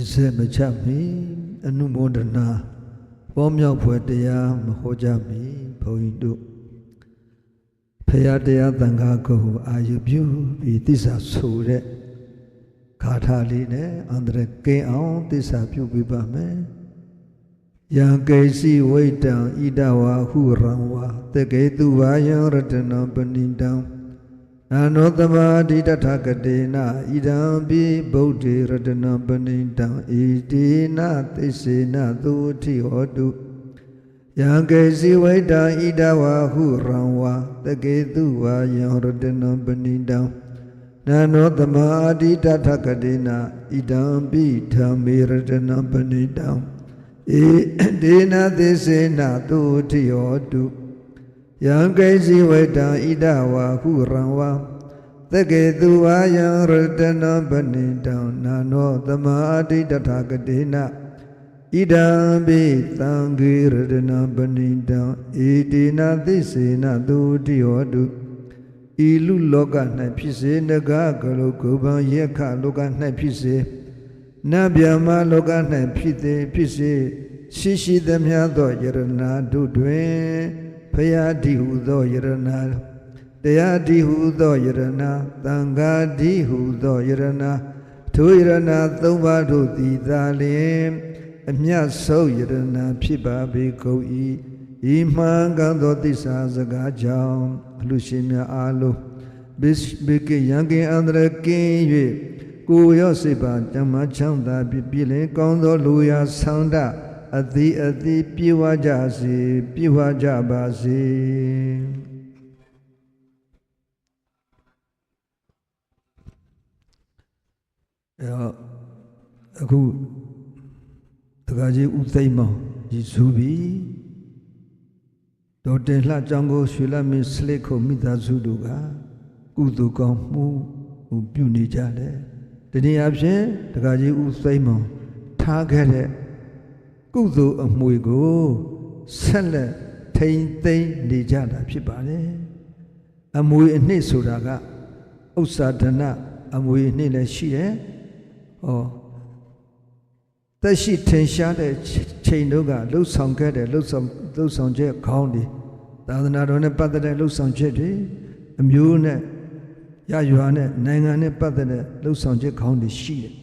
ရေစက်မချမီအနုမောဒနာပေါ်မြောက်ဖွယ်တရားမဟောကြမီဘုန်းကြီးတို့ဖရာတရားတန်ခါကိုအာယုပြုပြီးသစ္စာဆိုတဲ့ခါထာလေးနဲ့အန္တရကင်းအောင်သစ္စာပြုပြီးပါမယ်ယံကေစီဝိတံဣဒဝါဟုရံဝါတကေတုဝါယံရတနံပဏိတံ နာနောတမတိတထကတေနဣဒံပိဗုဒ္ဓေရတနံပဏိတံဣတိနသိစေနသုတိဟောတုယံကေစီဝိတံဣဒဝါဟုရံဝါတကေတုဝါယံရတနံပဏိတံနာနောတမတိတထကတေနဣဒံပိဓမ္မေရတနံပဏိတံဧဒေနသစ္စေနသုတိဟောတု ယံကိစီဝေတံဣဒဝါဟုရံဝါသကေသူဝါယံရတနပဏိတံနာနောသမာတိတထာကတေနဣဒံပိသံဃေရတနပဏိတံဣတိနာသစ္စေနသုတိဟောတုဤလူလောက၌ဖြစ်စေနဂကလုကုဗံယက္ခလောက၌ဖြစ်စေနဗျာမလောက၌ဖြစ်သည်ဖြစ်စေရှိရှိသမျှသောယရဏတို့တွင် ဖယားတိဟုသောယရဏတရားတိဟုသောယရဏသံဃာတိဟုသောယရဏထိုယရဏသုံးပါးတို့သည်သာလျှင်အမြတ်ဆုံးယရဏဖြစ်ပါပေကုန်၏ဤမှန်ကန်သောသစ္စာစကားကြောင့်အလူရှင်များအားလုံးဘိဘိကယံကင်အန္တရကင်း၍ကိုယ်ရောစိတ်ပါဓမ္မချမ်းသာပြည့်ပြည့်လင်ကောင်းသောလူရာဆန္ဒ အသည်အသည်ပြေဝကြစေပြေဝကြပါစေအဲတော့အခုတခါကြီးဥသိမ့်မောင်ရည်စူးပြီဒေါ်တင်လှကြောင့်ကိုရွှေလမင်းစလိတ်ခုမိသားစုတို့ကကုသိုလ်ကောင်းမှုဟိုပြုနေကြတယ်တနည်းအားဖြင့်တခါကြီးဥသိမ့်မောင်ထားခဲ့တဲ့ ကုသိုလ်အမွေကိုဆက်လက်ထိန်သိမ်းနေကြတာဖြစ်ပါတယ်အမွေအနှစ်ဆိုတာကဥစ္စာဒနအမွေအနှစ်လည်းရှိတယ်ဟောသက်ရှိထင်ရှားတဲ့ချိန်တို့ကလှုပ်ဆောင်ခဲ့တဲ့လှုပ်ဆောင်လှုပ်ဆောင်ချက်ခေါင်းတွေသာသနာတော်နဲ့ပတ်သက်တဲ့လှုပ်ဆောင်ချက်တွေအမျိုးနဲ့ရရွာနဲ့နိုင်ငံနဲ့ပတ်သက်တဲ့လှုပ်ဆောင်ချက်ခေါင်းတွေရှိတယ်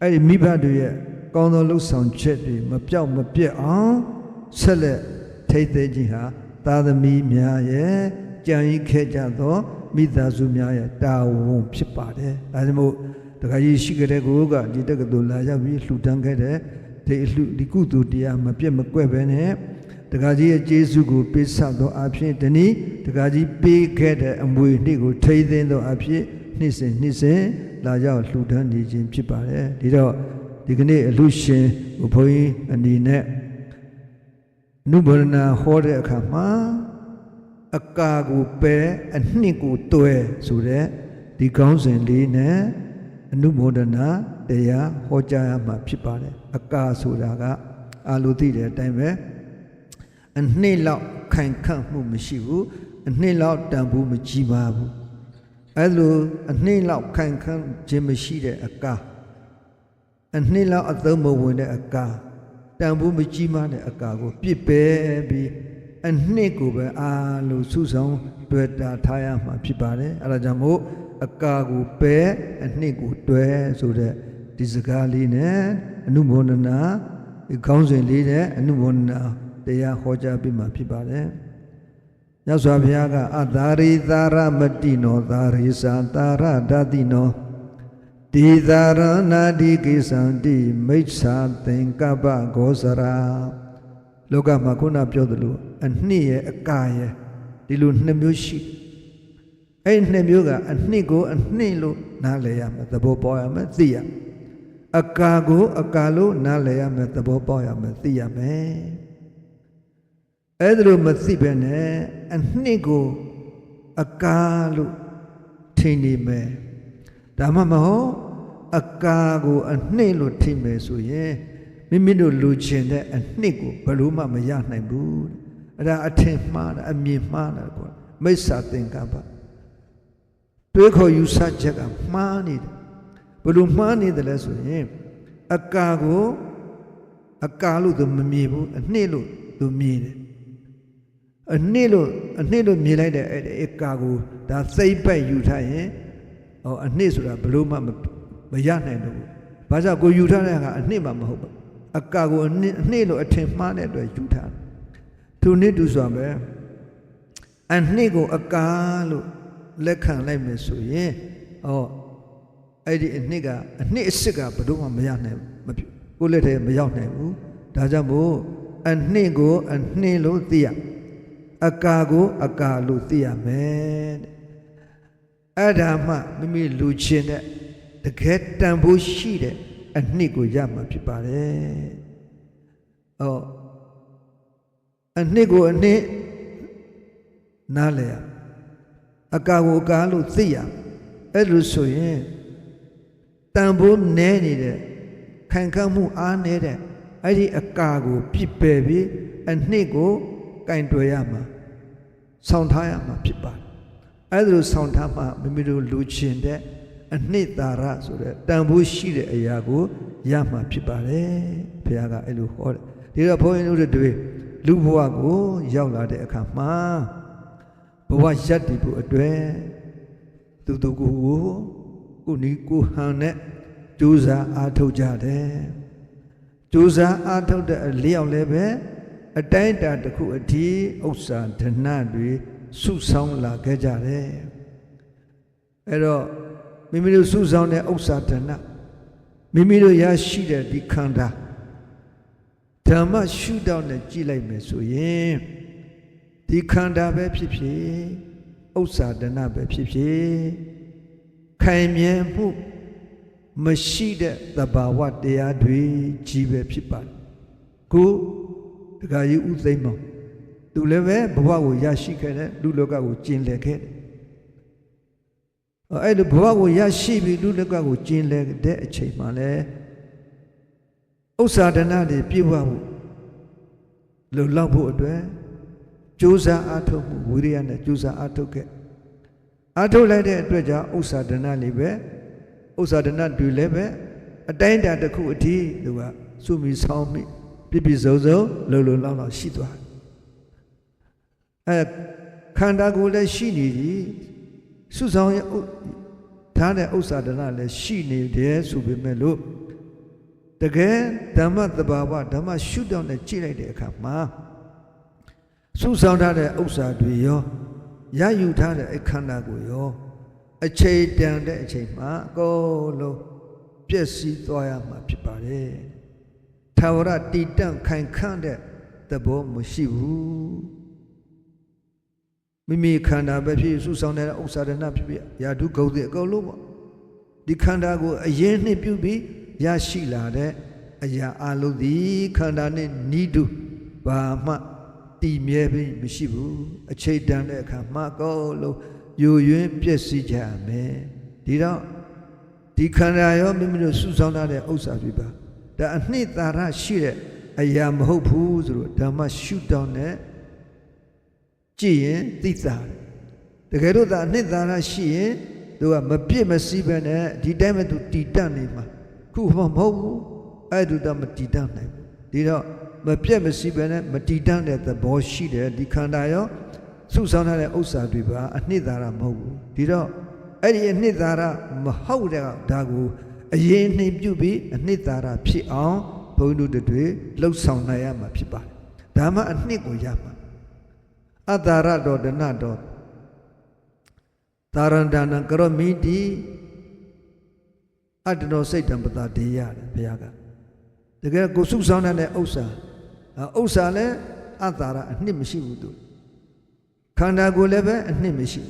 အဲ့ဒီမိဘတွေရဲ့ ကောင်းသောလှုပ်ဆောင်ချက်တွေမပြောက်မပြက်အောင်ဆက်လက်ထိတ်သိမ်းခြင်းဟာသာသမီများရဲ့ကြံရည်ခဲ့ကြသောမိသားစုများရဲ့တာဝန်ဖြစ်ပါတယ်ဒါကြောင့်မို့တခါကြီးရှိကြတဲ့ကိုကဒီတက္ကသိုလ်လာရောက်ပြီးလှူဒန်းခဲ့တဲ့ဒီအလှဒီကုသိုလ်တရားမပြတ်မကွက်ပဲနဲ့တခါကြီးရဲ့ကျေးဇူးကိုပေးဆက်သောအဖြစ်တနည်းတခါကြီးပေးခဲ့တဲ့အမွေနှစ်ကိုထိသိမ်းသောအဖြစ်နှစ်စဉ်နှစ်စဉ်လာရောက်လှူဒန်းနေခြင်းဖြစ်ပါတယ်ဒီတော့ ဒီကနေ့အလှရှင်ဘုန်းကြီးအနေနဲ့နုဗရဏဟောတဲ့အခါမှာအကာကိုပဲအနှစ်ကိုတွဲဆိုတဲ့ဒီကောင်းစဉ်လေးနဲ့အနုမောဒနာတရားဟောကြားရမှာဖြစ်ပါတယ်အကာဆိုတာကအာလူသိတဲ့အတိုင်းပဲအနှစ်လောက်ခိုင်ခန့်မှုမရှိဘူးအနှစ်လောက်တန်ဖိုးမကြီးပါဘူးအဲလိုအနှစ်လောက်ခိုင်ခန့်ခြင်းမရှိတဲ့အကာ အနှစ်လောက်အသုံးမဝင်တဲ့အကာတန်ဖိုးမကြီးမတဲ့အကာကိုပြစ်ပယ်ပြီးအနှစ်ကိုပဲအာလို့စုဆောင်တွေ့တာထားရမှာဖြစ်ပါတယ်အဲဒါကြောင့်မို့အကာကိုပဲအနှစ်ကိုတွဲဆိုတဲ့ဒီစကားလေးနဲ့အနုမောဒနာဒီခေါင်းစဉ်လေးနဲ့အနုမောဒနာတရားဟောကြားပေးမှာဖြစ်ပါတယ်။မြတ်စွာဘုရားကအသာရိသာရမတိနောသာရိသာတာရဓာတိနော ဒီသာရဏဒီကိသံတိမိစ္ဆာသင်္ကပ္ပဂောစရာလောကမှာခုနပြောသလိုအနှစ်ရဲ့အကာရဲ့ဒီလိုနှစ်မျိုးရှိအဲ့နှစ်မျိုးကအနှစ်ကိုအနှစ်လို့နားလည်ရမယ်သဘောပေါက်ရမယ်သိရမယ်အကာကိုအကာလို့နားလည်ရမယ်သဘောပေါက်ရမယ်သိရမယ်အဲ့ဒါလို့မသိပဲနဲ့အနှစ်ကိုအကာလို့ထင်နေမယ် ဒါမှမဟုတ်အကာကိုအနှစ်လို့ထင်မယ်ဆိုရင်မိမိတို့လူချင်တဲ့အနှစ်ကိုဘယ်လို့မှမရနိုင်ဘူးအဲ့ဒါအထင်မှားတာအမြင်မှားတာကွာမိစ္ဆာသင်္ကပ္ပတွေးခေါ်ယူဆချက်ကမှားနေတယ်ဘယ်လိုမှားနေတယ်လဲဆိုရင်အကာကိုအကာလို့သူမမြည်ဘူးအနှစ်လို့သူမြည်တယ်အနှစ်လို့အနှစ်လို့မြည်လိုက်တဲ့အဲ့ဒီအကာကိုဒါစိတ်ပိုက်ယူထားရင် ဟောအနှစ်ဆိုတာဘလို့မှမမရနိုင်တော့ဘူးဘာကြောင့်ကိုယူထားတဲ့ဟာအနှစ်မှမဟုတ်ဘူးအကာကိုအနှစ်အနှစ်လို့အထင်မှားတဲ့အတွက်ယူထားတယ်သူနှစ်သူဆိုပဲအနှစ်ကိုအကာလို့လက်ခံလိုက်မယ်ဆိုရင်ဟောအဲ့ဒီအနှစ်ကအနှစ်အစ်စ်ကဘယ်တော့မှမရနိုင်ဘူးမဖြစ်ကိုယ့်လက်ထဲမရောက်နိုင်ဘူးဒါကြောင့်မို့အနှစ်ကိုအနှစ်လို့သိရအကာကိုအကာလို့သိရမယ်တဲ့ အဲ့ဒါမှမိမိလူချင်းတဲ့တကယ်တန်ဖိုးရှိတဲ့အနှစ်ကိုရမှာဖြစ်ပါတယ်ဟောအနှစ်ကိုအနှစ်နားလဲရအကာကိုအကာလို့သိရအဲ့လိုဆိုရင်တန်ဖိုးနဲနေတဲ့ခိုင်ခန့်မှုအားနေတဲ့အဲ့ဒီအကာကိုပြစ်ပယ်ပြီးအနှစ်ကိုကင်တွယ်ရမှာဆောင်းထားရမှာဖြစ်ပါတယ် အဲ့ဒါလိုဆောင်းထားမှမိမိတို့လူချင်းတဲ့အနှစ်သာရဆိုတဲ့တန်ဖိုးရှိတဲ့အရာကိုရမှာဖြစ်ပါတယ်ဘုရားကအဲ့လိုဟောတယ်ဒီတော့ဘုန်းကြီးတို့တွေလူဘဝကိုရောက်လာတဲ့အခါမှာဘဝရက်တည်ဖို့အတွက်သူတို့ကိုကိုနီကိုဟန်နဲ့ကြိုးစားအားထုတ်ကြတယ်ကြိုးစားအားထုတ်တဲ့အလျောက်လည်းပဲအတိုင်းအတာတစ်ခုအထိဥစ္စာဒဏတွေ စုဆောင်းလာခဲ့ကြတယ်အဲ့တော့မိမိတို့စုဆောင်းတဲ့ဥစ္စာဒဏမိမိတို့ရရှိတဲ့ဒီခန္ဓာဓမ္မရှုတော့နဲ့ကြည့်လိုက်မယ်ဆိုရင်ဒီခန္ဓာပဲဖြစ်ဖြစ်ဥစ္စာဒဏပဲဖြစ်ဖြစ်ခိုင်မြဲမှုမရှိတဲ့သဘာဝတရားတွေကြီးပဲဖြစ်ပါတယ်ကိုတခါကြီးဥသိမ့်မောင် သူလည်းပဲဘဝကိုရရှိခဲ့တဲ့လူလောကကိုကျင်လည်ခဲ့တယ်အဲ့လိုဘဝကိုရရှိပြီးလူလောကကိုကျင်လည်တဲ့အချိန်မှာလဲဥစ္စာဒနာတွေပြည့်ဝမှုလုံလောက်ဖို့အတွက်ကြိုးစားအားထုတ်မှုဝိရိယနဲ့ကြိုးစားအားထုတ်ခဲ့အားထုတ်လိုက်တဲ့အတွက်ကြောင့်ဥစ္စာဒနာလေးပဲဥစ္စာဒနာတွေလည်းပဲအတိုင်းအတာတစ်ခုအထိသူကစုမိဆောင်းမိပြပြစုံစုံလုံလုံလောက်လောက်ရှိသွား အဲခန္ဓာကိုယ်လည်းရှိနေပြီစုဆောင်ရဲ့ထားတဲ့ဥစ္စာဒနာလည်းရှိနေတယ်ဆိုပေမဲ့လို့တကယ်ဓမ္မတဘာဝဓမ္မရှုတော့နဲ့ကြည့်လိုက်တဲ့အခါမှာစုဆောင်ထားတဲ့ဥစ္စာတွေရောရယူထားတဲ့အခန္ဓာကိုရောအချိန်တန်တဲ့အချိန်မှာအကုန်လုံးပြည့်စည်သွားရမှာဖြစ်ပါတယ်။ထာဝရတည်တံ့ခိုင်ခန့်တဲ့သဘောမရှိဘူး။ မိမိခန္ဓာပဲဖြစ်စုဆောင်တဲ့ဥစ္စာဒနာဖြစ်ဖြစ်ယာဓုဂုံတွေအကုန်လုံးပေါ့။ဒီခန္ဓာကိုအရင်နှစ်ပြုပြီးရရှိလာတဲ့အရာအလုံးသည်ခန္ဓာနဲ့ဤတုဘာမှတည်မြဲပြီးမရှိဘူး။အချိန်တန်တဲ့အခါမှာအကုန်လုံးယိုယွင်းပျက်စီးကြမယ်ဒီတော့ဒီခန္ဓာရောမိမိတို့စုဆောင်းထားတဲ့ဥစ္စာတွေပါဒါအနှစ်သာရရှိတဲ့အရာမဟုတ်ဘူးဆိုတော့ဓမ္မရှုတောင်းနဲ့ ကြည့်ရင်သိတာတကယ်လို့ဒါအနှစ်သာရရှိရင်သူကမပြည့်မစည်းပဲနဲ့ဒီတိုင်းပဲသူတည်တတ်နေမှာခုမဟုတ်ဘူးအဲ့ဒါတော့မတည်တတ်နိုင်ဘူးဒီတော့မပြည့်မစည်းပဲနဲ့မတည်တတ်တဲ့သဘောရှိတယ်ဒီခန္ဓာရောစုဆောင်းထားတဲ့ဥစ္စာတွေပါအနှစ်သာရမဟုတ်ဘူးဒီတော့အဲ့ဒီအနှစ်သာရမဟုတ်တဲ့ဒါကိုအရင်နှိမ်ပြုပြီးအနှစ်သာရဖြစ်အောင်ဘုန်းကြီးတို့တွေလှုပ်ဆောင်နိုင်ရမှာဖြစ်ပါတယ်ဒါမှအနှစ်ကိုရမှာ အတ္တရတော်ဒနတော်သာရန္ဒနာကရောမိတိအတ္တတော်စိတ်တံပတာတေရတယ်ဘုရားကတကယ်ကိုစုဆောင်းတဲ့ဥစ္စာဥစ္စာလည်းအတ္တရအနှစ်မရှိဘူးသူခန္ဓာကိုယ်လည်းပဲအနှစ်မရှိ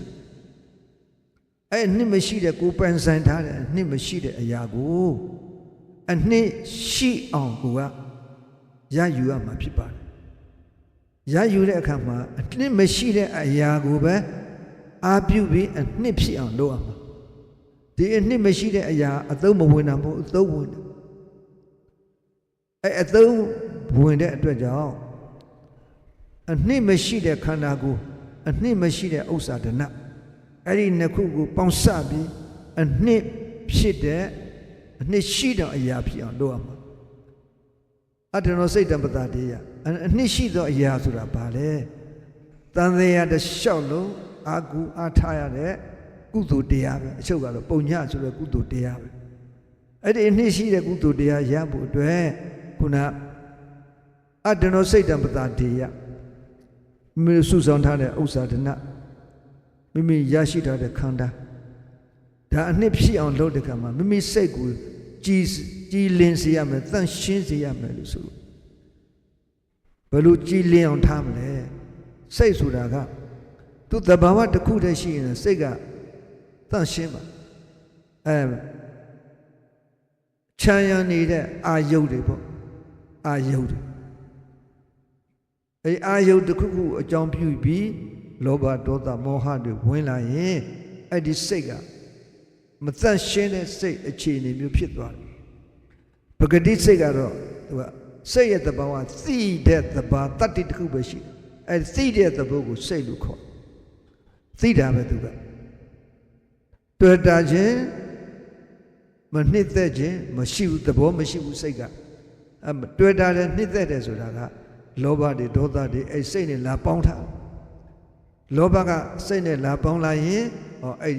အဲ့အနှစ်မရှိတဲ့ကိုပန်ဆိုင်ထားတဲ့အနှစ်မရှိတဲ့အရာကိုအနှစ်ရှိအောင်ကိုကရယူရမှာဖြစ်ပါတယ် ရယူတဲ့အခါမှာအနှစ်မရှိတဲ့အရာကိုပဲအာပြုပြီးအနှစ်ဖြစ်အောင်လုပ်ရမှာဒီအနှစ်မရှိတဲ့အရာအသုံးမဝင်တာမဟုတ်အသုံးဝင်တယ်အဲ့အသုံးဝင်တဲ့အတွက်ကြောင့်အနှစ်မရှိတဲ့ခန္ဓာကိုယ်အနှစ်မရှိတဲ့ဥစ္စာဒနအဲ့ဒီနှစ်ခုကိုပေါင်းစပြီးအနှစ်ဖြစ်တဲ့အနှစ်ရှိတော့အရာဖြစ်အောင်လုပ်ရမှာအတ္တနောစိတ်တံပတ္တတေယ အအနှစ်ရှိသောအရာဆိုတာဘာလဲတန်သေးရတစ်လျှောက်လုံးအာကူအားထားရတဲ့ကုသိုလ်တရားပဲအချုပ်ကတော့ပုံညဆိုတဲ့ကုသိုလ်တရားပဲအဲ့ဒီအနှစ်ရှိတဲ့ကုသိုလ်တရားရဖို့အတွက်ခုနအတ္တနောစိတ်တံပတ္တတေယမိမိစုဆောင်ထားတဲ့ဥစ္စာဒနာမိမိရရှိထားတဲ့ခန္ဓာဒါအနှစ်ဖြစ်အောင်လုပ်တဲ့ခါမှာမိမိစိတ်ကိုကြည်ကြည်လင်စေရမယ်တန့်ရှင်းစေရမယ်လို့ဆို ဘယ်လိုကြည်လင်အောင်ထားမလဲစိတ်ဆိုတာကသူတဘာဝတစ်ခုတည်းရှိရင်စိတ်ကတန့်ရှင်းပါအဲချမ်းရနေတဲ့အာယုတ်တွေပေါ့အာယုတ်တွေအဲအာယုတ်တစ်ခုခုအကြောင်းပြုပြီးလောဘဒေါသမောဟတွေဝင်လာရင်အဲ့ဒီစိတ်ကမတန့်ရှင်းတဲ့စိတ်အခြေအနေမျိုးဖြစ်သွားတယ်ပဂတိစိတ်ကတော့သူက စိတ်ရဲ့သဘာဝသိတဲ့သဘာတတ္တိတစ်ခုပဲရှိတယ်အဲသိတဲ့သဘောကိုစိတ်လို့ခေါ်သိတာပဲသူကတွေ့တာချင်းမနှစ်သက်ခြင်းမရှိဘူးသဘောမရှိဘူးစိတ်ကအဲတွေ့တာလည်းနှစ်သက်တယ်ဆိုတာကလောဘတွေဒေါသတွေအဲစိတ်နဲ့လာပေါင်းထားလောဘကစိတ်နဲ့လာပေါင်းလာရင်ဟောအဲ့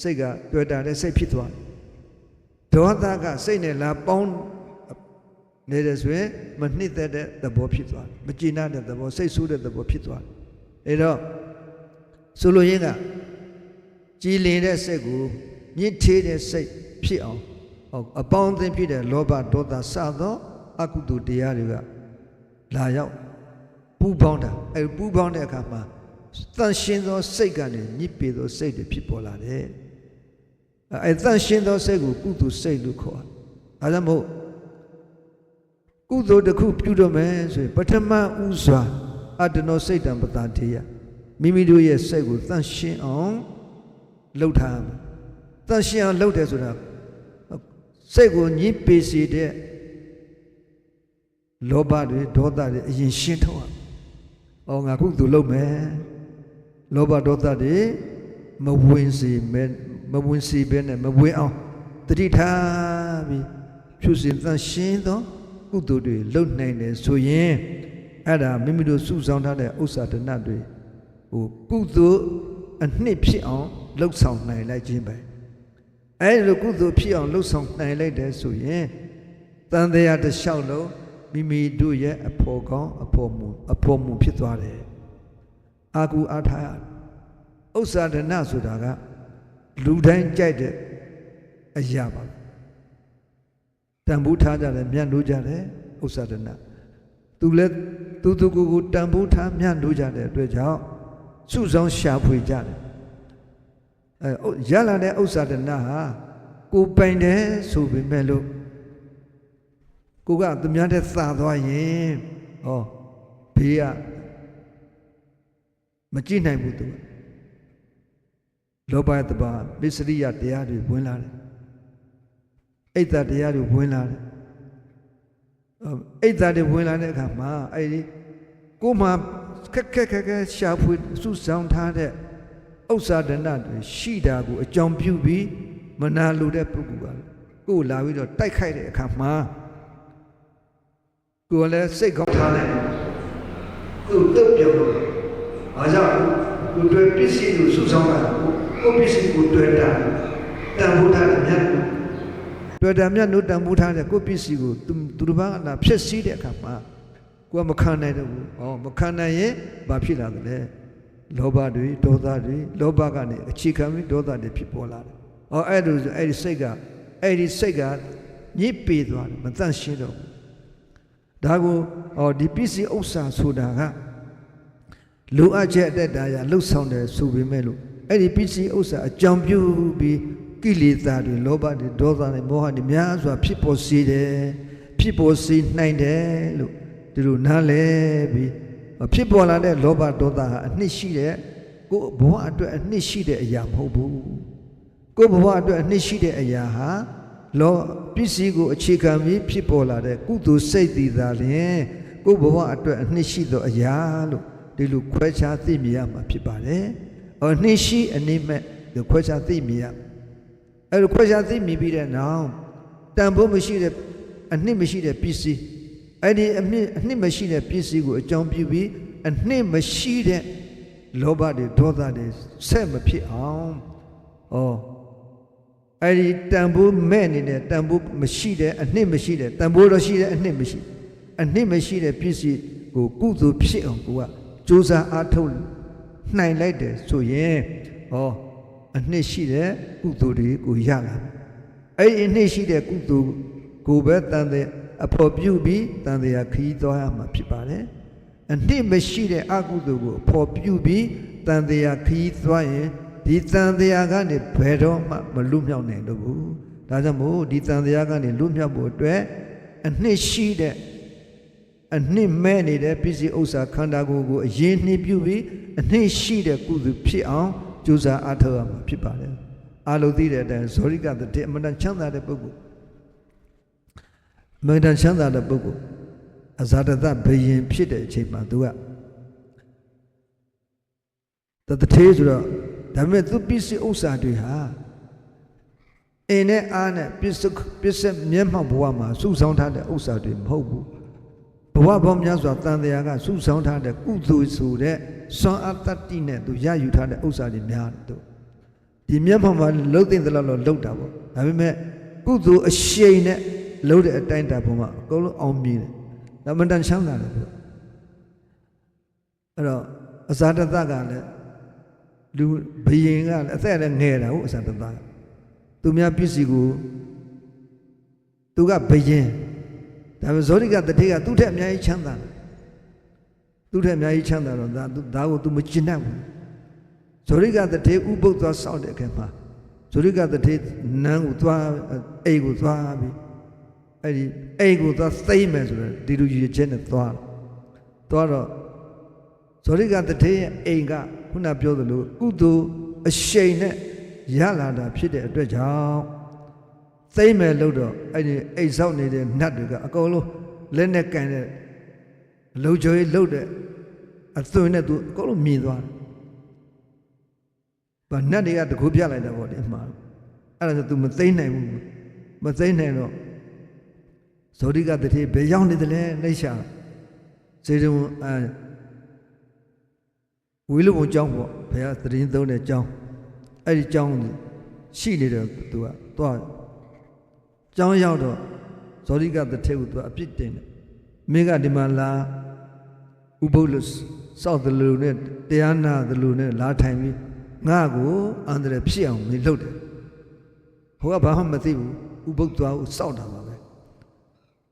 စိတ်ကတွေ့တာတဲ့စိတ်ဖြစ်သွားဒေါသကစိတ်နဲ့လာပေါင်း နေတယ်ဆိုရင်မနှစ်သက်တဲ့သဘောဖြစ်သွားမကျေနပ်တဲ့သဘောစိတ်ဆိုးတဲ့သဘောဖြစ်သွားအဲတော့ဆိုလိုရင်းကကြည်လင်တဲ့စိတ်ကိုမြင့်ထေးတဲ့စိတ်ဖြစ်အောင်ဟောအပေါင်းအသင်းဖြစ်တဲ့လောဘဒေါသစသောအကုသိုလ်တရားတွေကလာရောက်ပူပေါင်းတာအဲပူပေါင်းတဲ့အခါမှာတန်ရှင်းသောစိတ်ကနေညစ်ပေသောစိတ်တွေဖြစ်ပေါ်လာတယ်အဲတန်ရှင်းသောစိတ်ကိုကုသိုလ်စိတ်လို့ခေါ်တယ်ဒါကြောင့်မို့ ကုသိုလ်တစ်ခုပြုတော့မယ်ဆိုရင်ပထမဥစွာအတ္တနောစိတ်တံပတ္တေယမိမိတို့ရဲ့စိတ်ကိုတန်ရှင်းအောင်လှုပ်ထားမယ်တန်ရှင်းအောင်လှုပ်တယ်ဆိုတာစိတ်ကိုညစ်ပေစေတဲ့လောဘတွေဒေါသတွေအရင်ရှင်းထုတ်အောင်။အော်ငါကုသိုလ်လုပ်မယ်။လောဘဒေါသတွေမဝင်စေမဲ့မဝင်စေဘဲနဲ့မဝင်အောင်တတိထားပြီးဖြူစင်သန့်ရှင်းသော ကုသိုလ်တွေလုပ်နိုင်တယ်ဆိုရင်အဲ့ဒါမိမိတို့စုဆောင်ထားတဲ့ဥစ္စာဒဏတွေဟိုကုသိုလ်အနှစ်ဖြစ်အောင်လှုပ်ဆောင်နိုင်လိုက်ခြင်းပဲအဲ့လိုကုသိုလ်ဖြစ်အောင်လှုပ်ဆောင်နိုင်လိုက်တယ်ဆိုရင်တန်တရားတစ်လျှောက်လုံးမိမိတို့ရဲ့အဖို့ကောင်းအဖို့မူအဖို့မူဖြစ်သွားတယ်အာကူအားထားရဥစ္စာဒဏဆိုတာကလူတိုင်းကြိုက်တဲ့အရာပါတ န်ဖိုးထားကြတယ်မြတ်လို့ကြတယ်ဥစ္စာဒဏသူလည်းသူသူကိုယ်ကိုတန်ဖိုးထားမြတ်လို့ကြတဲ့အတွက်ကြောင့်စုဆောင်ရှာဖွေကြတယ်အဲရလာတဲ့ဥစ္စာဒဏဟာကိုပိုင်တယ်ဆိုပေမဲ့လို့ကိုကသူများတဲ့သာသွားရင်ဟောဘေးကမကြည့်နိုင်ဘူးသူလောဘတဘာပစ္စရိယတရားတွေဝင်လာတယ် အိတ်တတရားတွေဝင်လာတယ်အိတ်တတွေဝင်လာတဲ့အခါမှာအဲ့ဒီကိုမှခက်ခက်ခက်ခက်ရှာဖွေစုဆောင်ထားတဲ့ဥစ္စာဒဏတွေရှိတာကိုအကြောင်းပြုပြီးမနာလိုတဲ့ပုဂ္ဂိုလ်ကကိုယ်လာပြီးတော့တိုက်ခိုက်တဲ့အခါမှာကိုယ်လည်းစိတ်ကောင်းထားတယ်သူတုတ်ပြောင်းလို့အားကြောင့်ကိုတွေ့ပစ္စည်းကိုစုဆောင်တာကိုပစ္စည်းကိုတွေ့တာတန်ဖိုးထားတယ်မြတ် တွေ့တာမြတ်တို့တန်ဖိုးထားတဲ့ကိုပစ္စည်းကိုသူသူတစ်ပါးကလာဖြစ်စည်းတဲ့အခါမှာကိုကမခံနိုင်တော့ဘူးဩမခံနိုင်ရင်ဘာဖြစ်လာသလဲလောဘတွေဒေါသတွေလောဘကနေအခြေခံပြီးဒေါသတွေဖြစ်ပေါ်လာတယ်ဩအဲ့လိုဆိုအဲ့ဒီစိတ်ကအဲ့ဒီစိတ်ကညစ်ပေသွားတယ်မတန့်ရှင်းတော့ဘူးဒါကိုဟောဒီပစ္စည်းဥစ္စာဆိုတာကလိုအပ်ချက်အတက်တာရလှုပ်ဆောင်တယ်ဆိုပေမဲ့လို့အဲ့ဒီပစ္စည်းဥစ္စာအကြောင်းပြုပြီး ကိလေသာတွေလောဘတွေဒေါသတွေမောဟတွေများစွာဖြစ်ပေါ်စေတယ်ဖြစ်ပေါ်စေနိုင်တယ်လို့ဒီလိုနားလဲပြီးဖြစ်ပေါ်လာတဲ့လောဘဒေါသဟာအနှစ်ရှိတဲ့ကိုယ်ဘဝအတွက်အနှစ်ရှိတဲ့အရာမဟုတ်ဘူးကိုယ်ဘဝအတွက်အနှစ်ရှိတဲ့အရာဟာလောပစ္စည်းကိုအခြေခံပြီးဖြစ်ပေါ်လာတဲ့ကုသိုလ်စိတ်တည်သာလျင်ကိုယ်ဘဝအတွက်အနှစ်ရှိသောအရာလို့ဒီလိုခွဲခြားသိမြင်ရမှာဖြစ်ပါတယ်။အနှစ်ရှိအနိမဲ့ဒီခွဲခြားသိမြင်ရ အဲ့လိုခွဲခြားသိမြင်ပြီးတဲ့နောက်တန်ဖိုးမရှိတဲ့အနှစ်မရှိတဲ့ပစ္စည်းအဲ့ဒီအနှစ်အနှစ်မရှိတဲ့ပစ္စည်းကိုအကြောင်းပြုပြီးအနှစ်မရှိတဲ့လောဘတွေဒေါသတွေဆက်မဖြစ်အောင်ဩအဲ့ဒီတန်ဖိုးမဲ့နေတဲ့တန်ဖိုးမရှိတဲ့အနှစ်မရှိတဲ့တန်ဖိုးတော့ရှိတဲ့အနှစ်မရှိအနှစ်မရှိတဲ့ပစ္စည်းကိုကုသိုလ်ဖြစ်အောင်ကိုကစူးစမ်းအားထုတ်နှိုင်လိုက်တယ်ဆိုရင်ဩ အနှစ်ရှိတဲ့ကုသိုလ်တွေကိုရလာတယ်အဲ့ဒီအနှစ်ရှိတဲ့ကုသိုလ်ကိုပဲတန်တဲ့အဖို့ပြုပြီးတန်တရားခီးသွားရမှာဖြစ်ပါတယ်အနှစ်မရှိတဲ့အကုသိုလ်ကိုအဖို့ပြုပြီးတန်တရားခီးသွားရင်ဒီတန်တရားကနေဘယ်တော့မှမလွတ်မြောက်နိုင်တော့ဘူးဒါကြောင့်မို့ဒီတန်တရားကနေလွတ်မြောက်ဖို့အတွက်အနှစ်ရှိတဲ့အနှစ်မဲ့နေတဲ့ပစ္စည်းဥစ္စာခန္ဓာကိုယ်ကိုအရင်နှိပြုပြီးအနှစ်ရှိတဲ့ကုသိုလ်ဖြစ်အောင် ကြိုးစားအားထုတ်ရမှာဖြစ်ပါတယ်အာလုသိတဲ့အတိုင်းဇောရိကတည်းအမှန်တန်ချမ်းသာတဲ့ပုဂ္ဂိုလ်အမှန်တန်ချမ်းသာတဲ့ပုဂ္ဂိုလ်အဇာတတဘယင်ဖြစ်တဲ့အချိန်မှာသူကတတထေးဆိုတော့ဒါပေမဲ့သူပစ္စည်းဥစ္စာတွေဟာအင်းနဲ့အားနဲ့ပစ္စပစ္စမျက်မှောက်ဘဝမှာစုဆောင်းထားတဲ့ဥစ္စာတွေမဟုတ်ဘူးဘဝပေါင်းများစွာတန်တရားကစုဆောင်းထားတဲ့ကုသိုလ်ဆိုတဲ့ စွမ်းအားတတ္တိနဲ့သူရယူထားတဲ့ဥစ္စာတွေများတယ်သူဒီမျက်မှောက်မှာလှုပ်တဲ့တလောက်တော့လှုပ်တာပေါ့ဒါပေမဲ့ကုသိုလ်အရှိန်နဲ့လှုပ်တဲ့အတိုင်းတာပုံမှာအကုန်လုံးအောင်မြင်တယ်ဒါမှန်တန်ချမ်းသာတယ်သူအဲ့တော့အဇာတတကလည်းလူဘယင်ကလည်းအသက်လည်းငယ်တာဟုတ်အဇာတတကသူများပစ္စည်းကိုသူကဘယင်ဒါပေမဲ့ဇောတိကတတိကသူ့ထက်အများကြီးချမ်းသာတယ် သူ့ထက်အများကြီးချမ်းသာတော့ဒါဒါကို तू မကျင်တတ်ဘူးဇောရိကတတိဥပုပ်သွားစောင့်တဲ့အခါမှာဇောရိကတတိနန်းကိုသွားအိမ်ကိုသွားပြီးအဲ့ဒီအိမ်ကိုသွားသိမ့်မယ်ဆိုတော့ဒီလူကြီးချက်နဲ့သွားသွားတော့ဇောရိကတတိရဲ့အိမ်ကခုနပြောသလိုကုသိုလ်အရှိန်နဲ့ရလာတာဖြစ်တဲ့အတွက်ကြောင့်သိမ့်မယ်လို့တော့အဲ့ဒီအိမ်ဆောက်နေတဲ့နတ်တွေကအကုန်လုံးလက်နဲ့ကန်တဲ့ လုံချိုရေးလှုပ်တဲ့အသွင်နဲ့သူအကုန်လုံးမြင်သွားတယ်။ဗာနတ်တွေကတကူပြလိုက်တာပေါ့ဒီအမှား။အဲ့ဒါဆို तू မသိမ့်နိုင်ဘူး။မသိမ့်နိုင်တော့ဇောတိကတတိဘယ်ရောက်နေတယ်လဲနှိမ့်ရှာစေတုံအဲဝီလူဘုံကျောင်းပေါ့ဘုရားသတရင်သုံးတဲ့ကျောင်းအဲ့ဒီကျောင်းရှိနေတယ်သူကသွားကျောင်းရောက်တော့ဇောတိကတထေကိုသူကအပြစ်တင်တယ်မင်းကဒီမှာလာ ဥပုပ်လို့စောက်တယ်လို့နဲ့တရားနာတယ်လို့နဲ့လာထိုင်ပြီးငါ့ကိုအန္တရာယ်ဖြစ်အောင်မင်းလုပ်တယ်ဟိုကဘာမှမသိဘူးဥပုပ်သွားကိုစောက်တာပါပဲ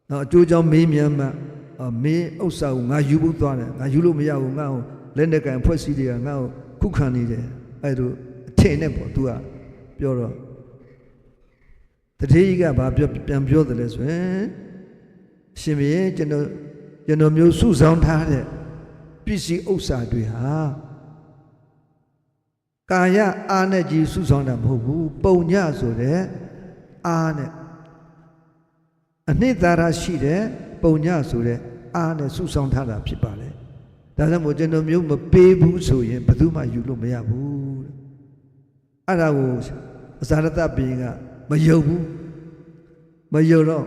နော်အကျိုးကြောင့်မေးမြန်းမှမင်းဥစ္စာကိုငါယူဖို့သွားတယ်ငါယူလို့မရဘူးငါ့ကိုလက်နဲ့ကန်ဖွဲ့စည်းတွေကငါ့ကိုခုခံနေတယ်အဲ့ဒါအထင်နဲ့ပေါ့ तू ကပြောတော့တတိယကဘာပြောပြန်ပြောတယ်လဲဆိုရင်ရှင်မင်းကျွန်တော်ကျွန်တော်မျိုးစုဆောင်ထားတဲ့ပ စ္စည်းဥစ္စာတွေဟာကာယအာနဲ့ကြီးစုဆောင်တာမဟုတ်ဘူးပုံညဆိုတဲ့အာနဲ့အနှစ်သာရရှိတဲ့ပုံညဆိုတဲ့အာနဲ့စုဆောင်ထားတာဖြစ်ပါလေဒါကြောင့်မို့ကျွန်တော်မျိုးမပေးဘူးဆိုရင်ဘယ်သူမှယူလို့မရဘူးအဲ့ဒါကိုအဇာရတပင်ကမယုံဘူးမယုံတော့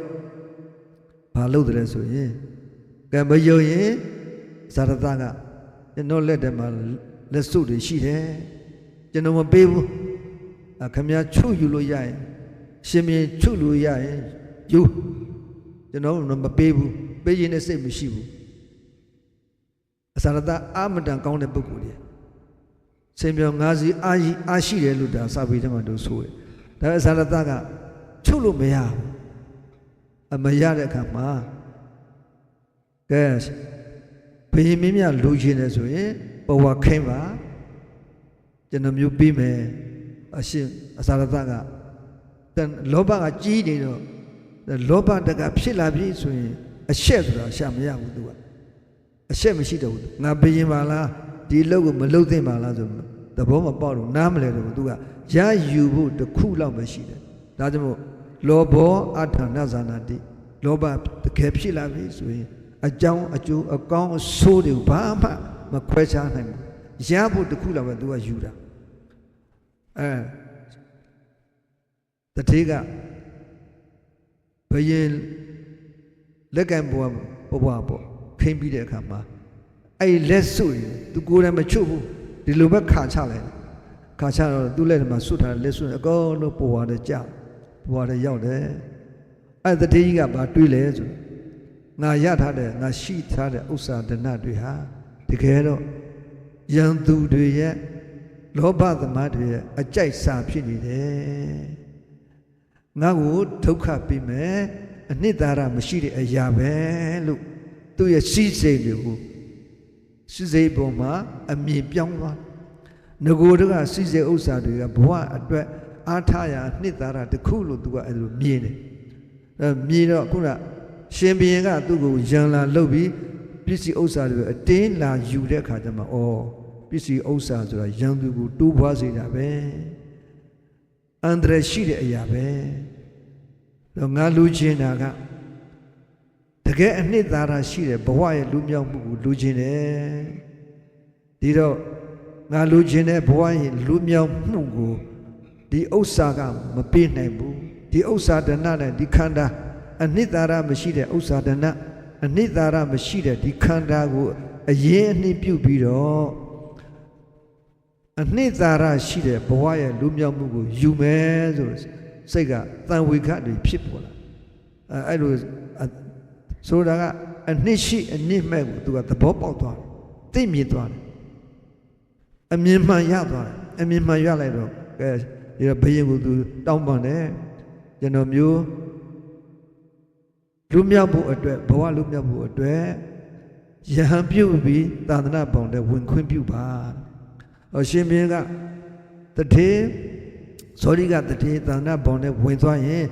ဘာလုပ်တယ်ဆိုရင်ကဲမယုံရင် ဇာရတကကျွန်တော်လက်ထဲမှာလက်စုပ်တွေရှိတယ်ကျွန်တော်မပေးဘူးအခမည်းချုယူလို့ရရင်ရှင်မင်းချုလို့ရရင်ယူကျွန်တော်မပေးဘူးပေးရင်လည်းစိတ်မရှိဘူးအစရတအာမတန်ကောင်းတဲ့ပုဂ္ဂိုလ်တွေစင်ပြောငါးစီအာရှိအာရှိတယ်လို့ဒါစာပေထဲမှာတို့ဆိုတယ်ဒါပေမဲ့အစရတကချုပ်လို့မရဘူးအမရတဲ့အခါမှာကဲ ဘယင်းမင်းမြလူချင်းတယ်ဆိုရင်ဘဝခင်းပါကျွန်တော်မျိုးပြီးမယ်အရှင်အစရတကလောဘကကြီးနေတော့လောဘတကဖြစ်လာပြီဆိုရင်အရှက်ဆိုတာရှာမရဘူးသူကအရှက်မရှိတော့ဘူးငါဘယင်ပါလားဒီအလုပ်ကိုမလုပ်သင့်ပါလားဆိုသဘောမပေါက်တော့နားမလဲတော့သူကရယူဖို့တစ်ခုလောက်ပဲရှိတယ်ဒါကြောင့်မို့လောဘောအထာဏဇာနာတိလောဘတကယ်ဖြစ်လာပြီဆိုရင် အကြောင်းအကျိုးအကောင်းအဆိုးတွေဘာမှမခွဲခြားနိုင်ဘူးရဖို့တစ်ခုလောက်ပဲသူကယူတာအဲတတိကဘယင်လက်ကံဘဝဘဝပေါ့ခိမ့်ပြီးတဲ့အခါမှာအဲ့ဒီလက်စွပ်ရသူကိုယ်တိုင်မချွတ်ဘူးဒီလိုပဲခါချလိုက်တယ်ခါချတော့သူ့လက်ထဲမှာစွတ်ထားတဲ့လက်စွပ်အကုန်လုံးပေါ်သွားတယ်ကြပေါ်သွားတယ်ရောက်တယ်အဲ့တတိကြီးကဘာတွေးလဲဆို ငါရထားတဲ့ငါရှိထားတဲ့ဥစ္စာဒဏတွေဟာတကယ်တော့ယံသူတွေရဲ့လောဘသမားတွေရဲ့အကြိုက်စာဖြစ်နေတယ်ငါ့ကိုဒုက္ခပေးမယ်အနှစ်သာရမရှိတဲ့အရာပဲလို့သူ့ရဲ့စီစိတ်တွေကိုစီစိတ်ပေါ်မှာအမြင်ပြောင်းသွားငကိုတကစီစိတ်ဥစ္စာတွေကဘဝအတွက်အားထားရအနှစ်သာရတစ်ခုလို့သူကအဲ့လိုမြင်တယ်အဲမြင်တော့ခုန ရှင်ဘုရင်ကသူ့ကိုရန်လာလှုပ်ပြီးပစ္စည်းဥစ္စာတွေအတင်းလာယူတဲ့အခါကျမှဩပစ္စည်းဥစ္စာဆိုတာရန်သူကိုတိုးပွားစေတာပဲအန္တရာယ်ရှိတဲ့အရာပဲတော့ငါလူချင်းတာကတကယ်အနှစ်သာရရှိတဲ့ဘဝရဲ့လူမြောက်မှုကိုလူချင်းတယ်ဒီတော့ငါလူချင်းတဲ့ဘဝရဲ့လူမြောက်မှုကိုဒီဥစ္စာကမပေးနိုင်ဘူးဒီဥစ္စာဒဏနဲ့ဒီခန္ဓာ အနှစ်သာရမရှိတဲ့ဥစ္စာဒဏအနှစ်သာရမရှိတဲ့ဒီခန္ဓာကိုအရင်အနှစ်ပြုတ်ပြီးတော့အနှစ်သာရရှိတဲ့ဘဝရဲ့လူမြောက်မှုကိုယူမယ်ဆိုစိတ်ကတန်ဝေခတွေဖြစ်ပေါ်လာအဲအဲ့လိုဆိုတာကအနှစ်ရှိအနှစ်မဲ့ကိုသူကသဘောပေါက်သွားတယ်သိမြင်သွားတယ်အမြင်မှန်ရသွားတယ်အမြင်မှန်ရလိုက်တော့ကဲဒီတော့ဘယင်ကိုသူတောင်းပန်တယ်ကျွန်တော်မျိုး လူမြောက်ဖို့အတွက်ဘဝလူမြောက်ဖို့အတွက်ယဟန်ပြုတ်ပြီးသာသနာပေါင်းတဲ့ဝင်ခွင့်ပြုပါအရှင်ဘုရင်ကတထေဇောရိကတထေသာသနာပေါင်းတဲ့ဝင်သွားရင်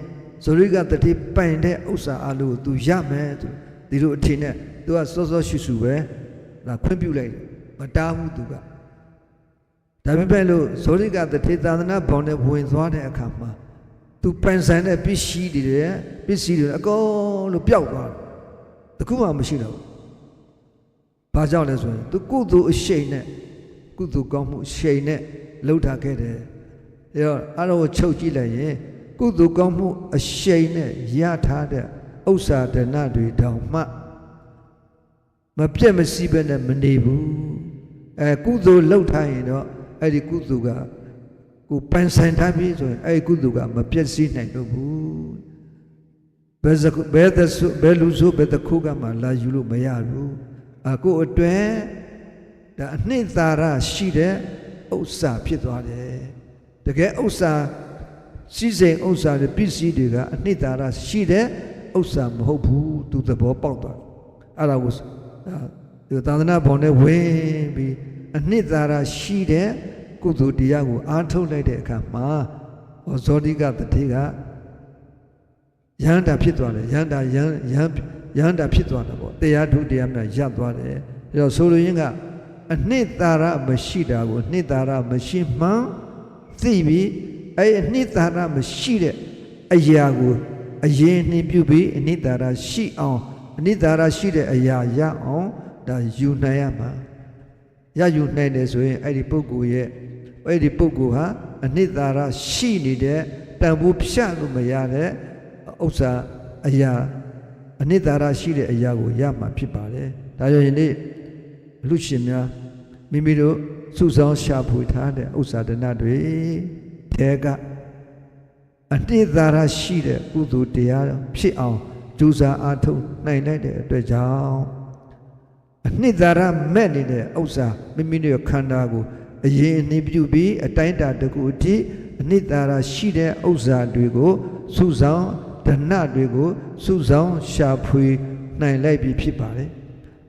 ဇောရိကတထေပိုင်တဲ့ဥစ္စာအလိုသူရမယ်သူဒီလိုအထင်နဲ့သူကစောစောရှုရှုပဲဒါခွင့်ပြုလိုက်မတားဘူးသူကဒါပေမဲ့လို့ဇောရိကတထေသာသနာပေါင်းတဲ့ဝင်သွားတဲ့အခါမှာသူပန်ဆန်တဲ့ပစ္စည်းတွေပစ္စည်းတွေအကုန် လုံးပျောက်သွားတယ်တခုမှမရှိတော့ဘူးဘာကြောင့်လဲဆိုရင်သူကုသိုလ်အရှိန်နဲ့ကုသိုလ်ကောင်းမှုအရှိန်နဲ့လှုပ်ထားခဲ့တယ်အဲတော့အဲ့ဒါကိုချုပ်ကြည့်လိုက်ရင်ကုသိုလ်ကောင်းမှုအရှိန်နဲ့ရထားတဲ့ဥစ္စာဒဏတွေတောင်မှမပြတ်မစည်းပဲနဲ့မနေဘူးအဲကုသိုလ်လှုပ်ထားရင်တော့အဲ့ဒီကုသိုလ်ကကိုပန်ဆိုင်ထားပြီဆိုရင်အဲ့ဒီကုသိုလ်ကမပြည့်စည်နိုင်တော့ဘူး ဘယ်စဘယ်သဆုဘယ်လူဆိုဘယ်တခုကမှလာယူလို့မရဘူးအခုအတွက်ဒါအနှစ်သာရရှိတဲ့ဥစ္စာဖြစ်သွားတယ်တကယ်ဥစ္စာစီစဉ်ဥစ္စာတွေပစ္စည်းတွေကအနှစ်သာရရှိတဲ့ဥစ္စာမဟုတ်ဘူးသူသဘောပေါက်သွားအဲ့ဒါကိုဒီသာသနာဘောင်နဲ့ဝင်ပြီးအနှစ်သာရရှိတဲ့ကုသိုလ်တရားကိုအားထုတ်လိုက်တဲ့အခါမှာဟောဇောတိကတတိက ယန္တာဖြစ်သွားတယ်ယန္တာယန္ယန္ယန္တာဖြစ်သွားတယ်ပေါ့တရားထုတရားများရပ်သွားတယ်အဲတော့ဆိုလိုရင်းကအနှစ်သာရမရှိတာကိုအနှစ်သာရမရှိမှန်းသိပြီးအဲ့အနှစ်သာရမရှိတဲ့အရာကိုအရင်နှင်းပြုပြီးအနှစ်သာရရှိအောင်အနှစ်သာရရှိတဲ့အရာရအောင်ဒါယူနိုင်ရမှာရယူနိုင်တယ်ဆိုရင်အဲ့ဒီပုဂ္ဂိုလ်ရဲ့အဲ့ဒီပုဂ္ဂိုလ်ဟာအနှစ်သာရရှိနေတဲ့တန်ဖိုးဖြတ်လို့မရတဲ့ ဥစ္စာအရာအနှစ်သာရရှိတဲ့အရာကိုရမှာဖြစ်ပါတယ်ဒါကြောင့်ယနေ့လူရှင်များမိမိတို့စုဆောင်ရှာဖွေထားတဲ့ဥစ္စာဒနာတွေတဲကအနှစ်သာရရှိတဲ့ကုသိုလ်တရားဖြစ်အောင်ကြိုးစားအားထုတ်နိုင်လိုက်တဲ့အတွက်ကြောင့်အနှစ်သာရမဲ့နေတဲ့ဥစ္စာမိမိတို့ခန္ဓာကိုအရင်အနှစ်ပြုပြီးအတိုင်းတာတကူအထိအနှစ်သာရရှိတဲ့ဥစ္စာတွေကိုစုဆောင် ဒဏတွေကိုစုဆောင်ရှာဖွေနိုင်လိုက်ပြီဖြစ်ပါတယ်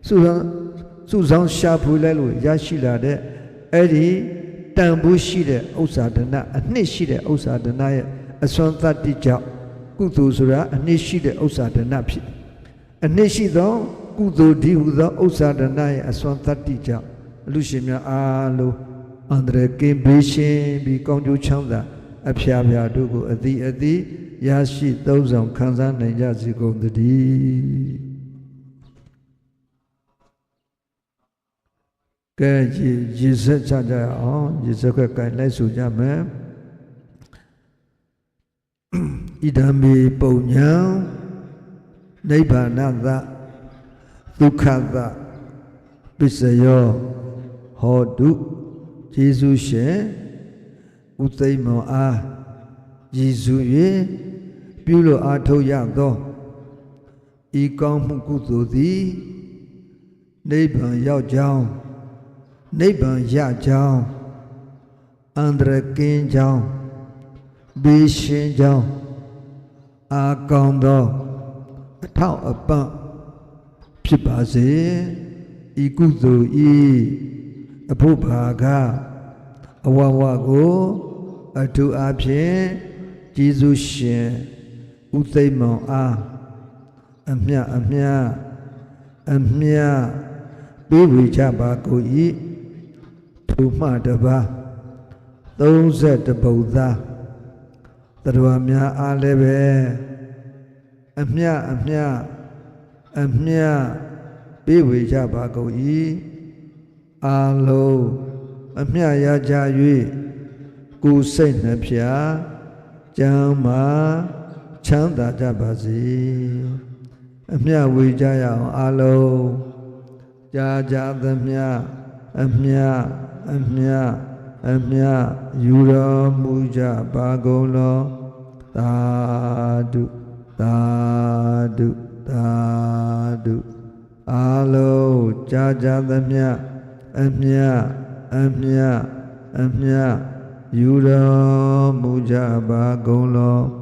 စုဆောင်စုဆောင်ရှာဖွေလိုက်လို့ရရှိလာတဲ့အဲ့ဒီတန်ဖိုးရှိတဲ့ဥစ္စာဒဏအနှစ်ရှိတဲ့ဥစ္စာဒဏရဲ့အစွမ်းသတ္တိကြောင့်ကုသိုလ်ဆိုတာအနှစ်ရှိတဲ့ဥစ္စာဒဏဖြစ်အနှစ်ရှိသောကုသိုလ်ဒီဟုသောဥစ္စာဒဏရဲ့အစွမ်းသတ္တိကြောင့်လူရှင်များအားလုံးအန္တရာယ်ကင်းဘေးရှင်းပြီးကောင်းကျိုးချမ်းသာအဖျားဖျားတို့ကိုအတိအတိ ရရှိသုံးဆောင်ခံစားနိုင်ကြစေကုန်သတည်းကဲရည်ရည်ဆက်ချကြအောင်ရည်စက်ခွက်ကင်လိုက်ဆိုကြမယ်ဣဒံမေပုံညာနိဗ္ဗာနသဒုက္ခသပစ္စယောဟောတုယေရှုရှင်ဥသိမ္မောအားယေရှု၍ ပြုလို့အားထုတ်ရသောဤကောင်းမှုကုသိုလ်သည်နိဗ္ဗာန်ရောက်ကြောင်းနိဗ္ဗာန်ရကြောင်းအန္တရကင်းကြောင်းဘေးရှင်ကြောင်းအာကောင်းသောအထောက်အပံ့ဖြစ်ပါစေဤကုသိုလ်ဤအဖို့ဘာကအဝဝကိုအထူးအားဖြင့်ကျေးဇူးရှင် ဥသိမ့်မောင်အားအမြအမြအမြပေးဝေချပါကိုဤထိုမှတပါ30ပုဒ်သားတတော်များအားလည်းပဲအမြအမြအမြပေးဝေချပါကုန်၏အာလုံးအမြရကြ၍ကိုယ်စိတ်နှဖျားကျမ်းမာ ချမ်းသာကြပါစေအမြဝေကြရအောင်အာလုံးကြာကြာသမျှအမြအမြအမြယူတော်မူကြပါကုန်လောသာဓုသာဓုသာဓုအာလုံးကြာကြာသမျှအမြအမြအမြယူတော်မူကြပါကုန်လော